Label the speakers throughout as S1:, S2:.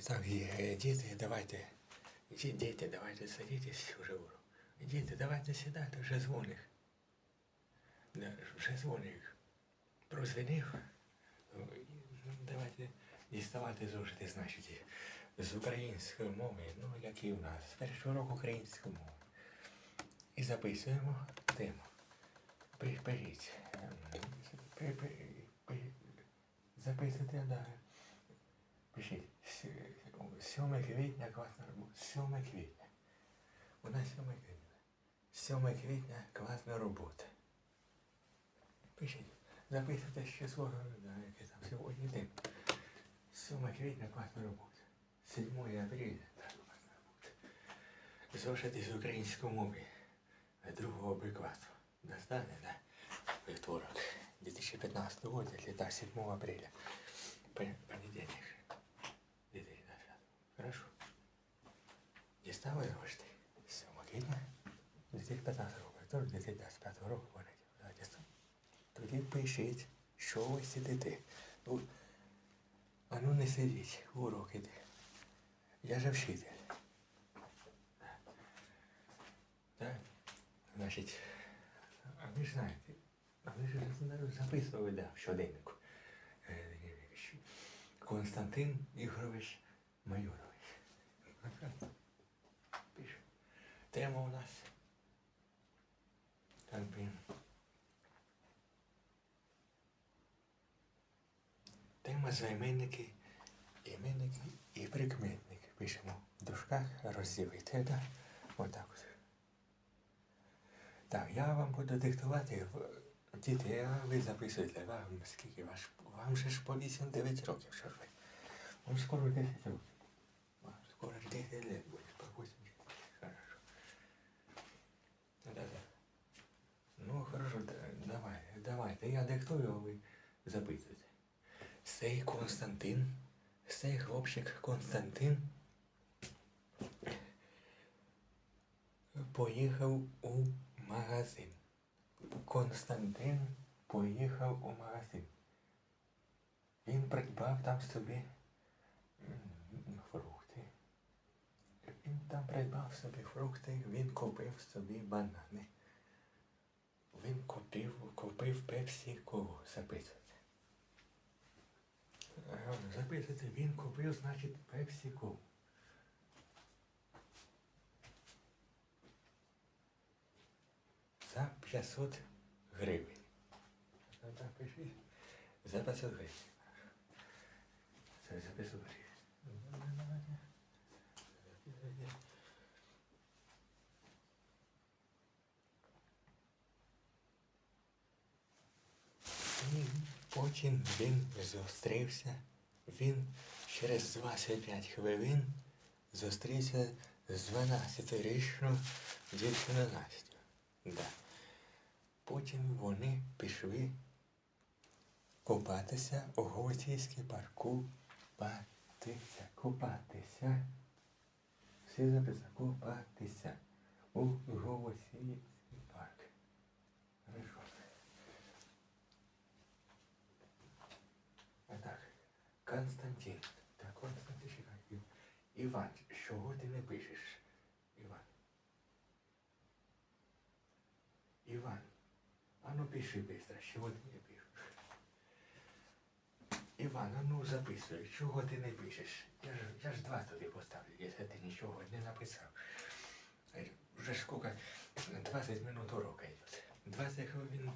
S1: І так, і, е, діти, давайте. Діти, давайте садитесь уже урок. Діти, давайте сідати, вже дзвоник. Вже дзвоник. Прозвонив. Ой, ну, Давайте діставати зошити, значить, з української мови, ну, як і у нас, з першого року української мови. І записуємо тему. Пи- Пишіть. Пи- пи- пи- Записуйте, да. Пишіть. 7 квітня класна робота. 7 квітня. У нас 7 квітня. 7 квітня класна робота. Пишіть. Записуйте да, яке там сьогодні день. 7 квітня класна робота. 7 апреля так, класна робота. Зошити з української мови. Другого Б класу. Достане, да? Вівторок. 2015 года, лета 7 апреля. Пон- Понедельник. 2020. Хорошо. Дістали гроші? 7 квітня 2015 року. Вівторок 2025 року. Да, дістав. Тоді пишіть, що ви сидите. Ну, А ну не сидіть, урок іде. Я же вчитель. Так? Значить, а ви ж знаєте, а ви ж записували да, в щоденнику. Е, Константин Ігорович Майорович. Тема у нас. Так, блін. Тема займенники, іменники і прикметники. Пишемо в дужках розділити. Да? Отак от. Так, я вам буду диктувати діти, а ви записуєте, вам скільки ваш. Вам же ж по 8-9 років, що ж ви. Вам скоро 10 років. Вам скоро 10 лет буде, по 8 Хорошо. Да-да. Да- давай, давайте. Я диктую, а ви записуйте. Сей Константин, сей хлопчик Константин поїхав у магазин. Константин поїхав у магазин. Він придбав там собі фрукти. Він там придбав собі фрукти, він купив собі банани. Він купив, купив пепсі колу записувати. Ага, Записуйте, він купив, значить, пепсі колу. За 500 гривень. Запиши. За 500 гривень. Це за 500 гривень. І потім він зустрівся. Він через 25 хвилин зустрівся з 12-річною дівчиною Настю. Да. Потім вони пішли купатися у Голосійській парку. Купатися, купатися. Всі записали купатися у Голосійський парк. Хорошо. А так, Константин. Так, Константин, чекай. Іван, чого ти не пишеш? Іван. Іван, а ну пиши быстро, чого ти не пишеш? Іван, а ну записуй, чого ти не пишеш? Я ж, я ж два тобі поставлю, якщо ти нічого не написав. Вже сколько? 20 минут урока йде. 20 хвилин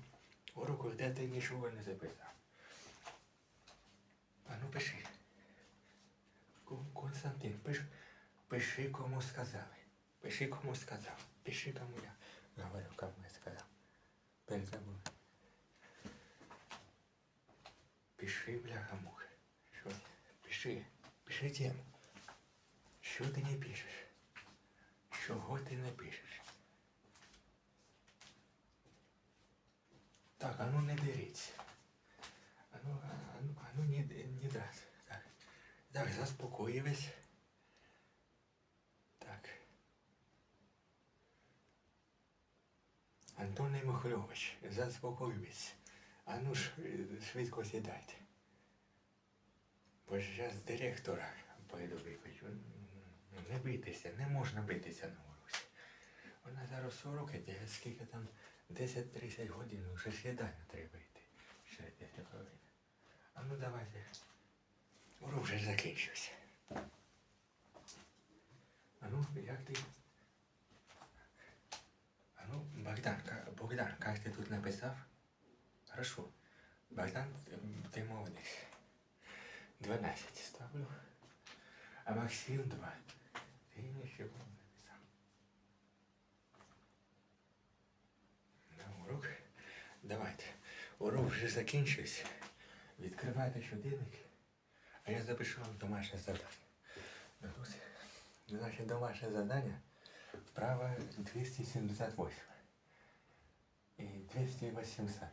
S1: уроку, де ти нічого не записав. Ну пиши. Константин, пиш, пиши, кому сказали. Пиши, кому сказав. Пиши, кому я говорю, кому я сказав. Перед тобою. Пиши, бляха муха. Що? Пиши. Пиши тему. Що ти не пишеш? Чого ти не пишеш? Так, а ну не деріться. А ну, а, а ну, а ну не, не драться. Так. Так, заспокоїлись. Так. Антон Михайлович, заспокоїлись. А ну ж, швидко сідайте. Бо ж я з директора пойду випити. не бийтеся, не можна битися на уросі. Вона зараз 40, скільки там 10-30 годин, вже сідання треба йти. Ще 10 хвилин. А ну давайте. Урок вже ж закінчився. А ну, як ти? А ну, Богдан, Богдан, як ти тут написав? Хорошо. Богдан, ти молодець. 12 ставлю. А Максим 2. Ти нічого не написав. На урок. Давайте. Урок вже закінчився. Відкривайте щоденник, а я запишу вам домашнє завдання. Ось, Наше домашнє завдання вправа 278 и 280.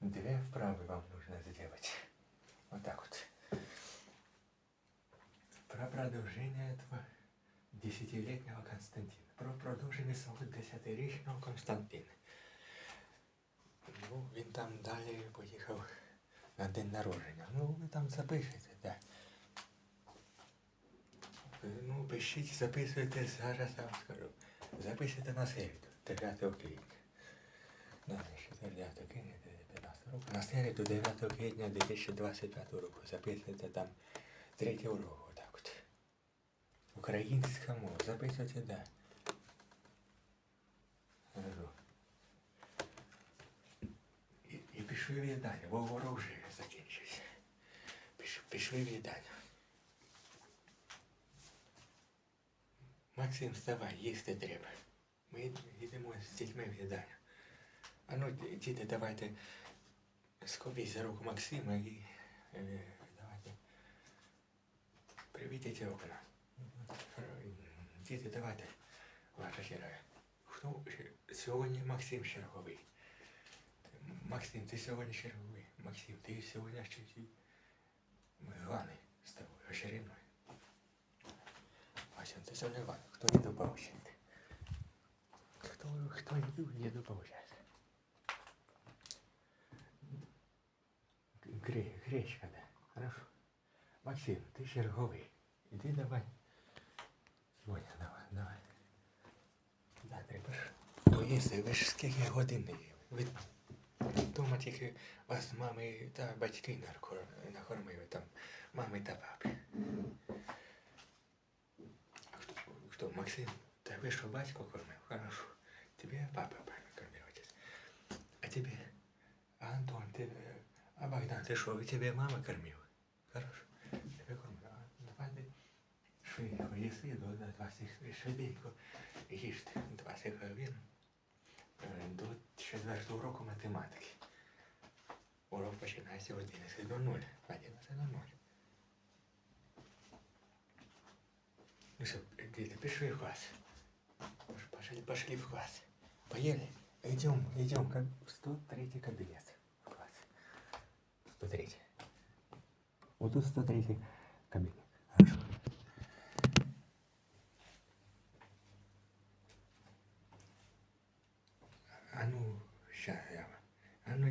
S1: Две вправы вам нужно сделать. Вот так вот. Про продолжение этого десятилетнего Константина. Про продовження свого десятирічного Константина. Ну, він там далі поїхав На день народження. Ну, ви там запишете, так. Ну, пишіть, записуйте зараз, я вам скажу. Записуйте на середу, 9 квітня. Далі, 9 квітня 2015 року. На середу 9 квітня 2025 року. Записуйте там третій урок, отак от. Українська мова. Записуйте, да. І, і пішли їдання, бо. Піш, пішли в. Максим, вставай, їсти треба. Ми йдемо з дітьми в їдальню. А ну, діти, давайте схопіть за руку Максима і е, давайте привітайте окна. Діти, давайте. Ваша черга. Хто сьогодні Максим черговий. Максим, ти сьогодні черговий. Максим, ти сьогодні ще ми главний з тобою, очередной. Вася, ти сьогодні главний. Хто їду поучити? Хто, хто їду, їду поучати. Гре, гречка, да. Хорошо. Максим, ти черговий. Іди давай. Соня, давай, давай. Да, треба ж. Поїсти, ви ж скільки годин не їли. Ви Дома тільки вас мами та батьки накор- накормили там. Мами та папи. А хто, хто? Максим? Та ви що батько кормив? Хорошо. Тебе папа кормил отец. А тебе? А Антон, ты... э, А Богдан, ты что, тебе мама кормила? Хорошо. Тебе кормила. А давай ты швидко їси до 20 швиденько їжте 20 хвилин е, до четвертого року математики. Урок починається в 11.00. 11.00. Ну что, дети, пошли в класс. Пошли, пошли в класс. Поели? Идем, идем как в 103 кабинет. В класс. 103. Вот тут 103 кабинет.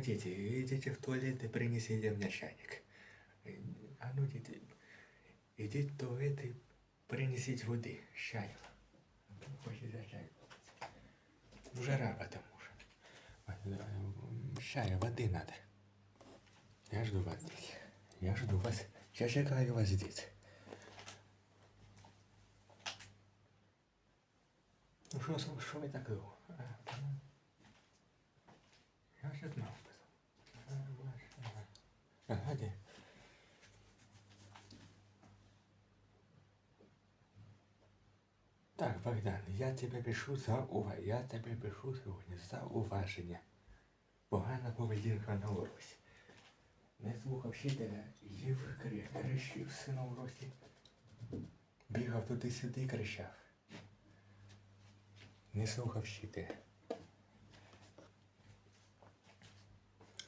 S1: Дети, идите в туалет и принесите мне чайник. А ну, дети, идите в туалет и принесите воды, чаю. Хочется чай. Жара потому что. Чая, воды надо. Я жду вас здесь. Я жду вас. Я чекаю вас здесь. Ну що, що ви так довго? А, та ну. Я вже знав. А, ваш, ага. Ага, де? Так, Богдан, я тебе пишу за ува... Я тебе пишу сьогодні за уваження. Погана поведінка на уроці. Не слухав вчителя, їв кричив си на уроці. Бігав туди-сюди, кричав. Не слухав вчителя.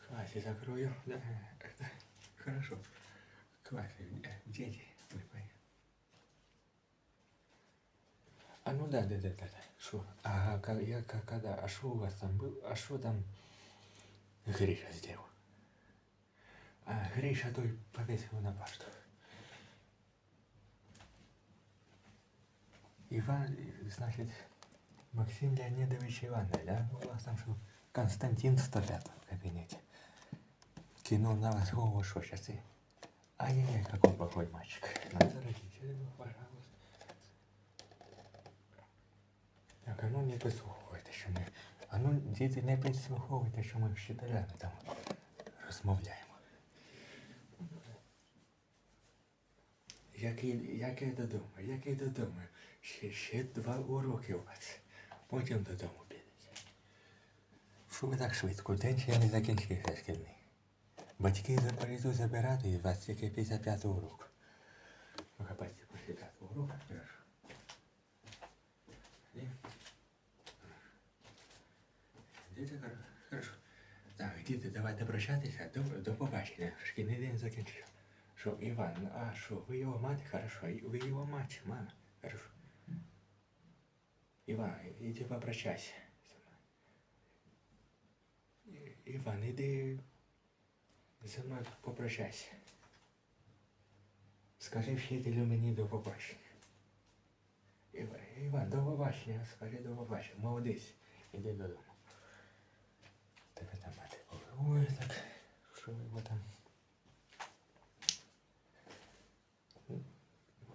S1: Классе закрою. Да, да. Хорошо. Классе. э, Дети, вы. А ну да, да, да, да, да. Шо? А ка- я ка- когда, а что у вас там был? А что там Гриша сделал? А Гриша той повесил на башту. Іван, значить, Максим Леонідович Іванович, да? У вас там що Константин 105 в кабінеті. Кинув на вас голову, що щас і... Ай-яй-яй, какой плохой мальчик. Надо родителей, его, пожалуйста. А ну не підслуховуйте, що ми... А ну, діти, не підслуховуйте, що ми вчителями там розмовляємо. Який, який додому, як який додому. Ще, ще два уроки у вас. Потім додому підете. Що ви так швидко? День ще не закінчився шкільний. Батьки прийдуть забирати і вас тільки після п'ятого уроку. Ну, капець, після п'ятого уроку, хорошо. Ні? Діти, хоро- хорошо. Так, діти, давайте прощатися. До, до побачення. Шкільний день закінчив. Що, Іван, а що, ви його мать? Хорошо, ви його мать, мама. Хорошо. Іван, іди попрощайся. Іван, іди зі мною попрощайся. Скажи вчителю мені до побачення. Іван, Іван, до побачення, скажи до побачення. Молодець, іди додому. Ой, так, що його там?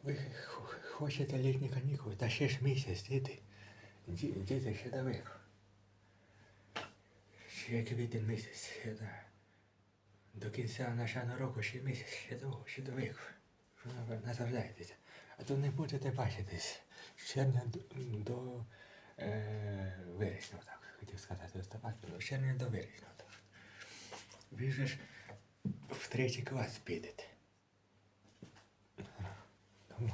S1: Ви хочете літні канікули, та ще ж місяць, діти. Ді- Діти, ще далеко. Ще квітень місяць, ще да. До кінця нашого року ще місяць, ще довго, ще далеко. Що ви наслаждаєтеся? А то не будете бачитись. З червня до, до е, вересня, так, хотів сказати, листопад, до червня до вересня. Так. Ви в третій клас підете. Тому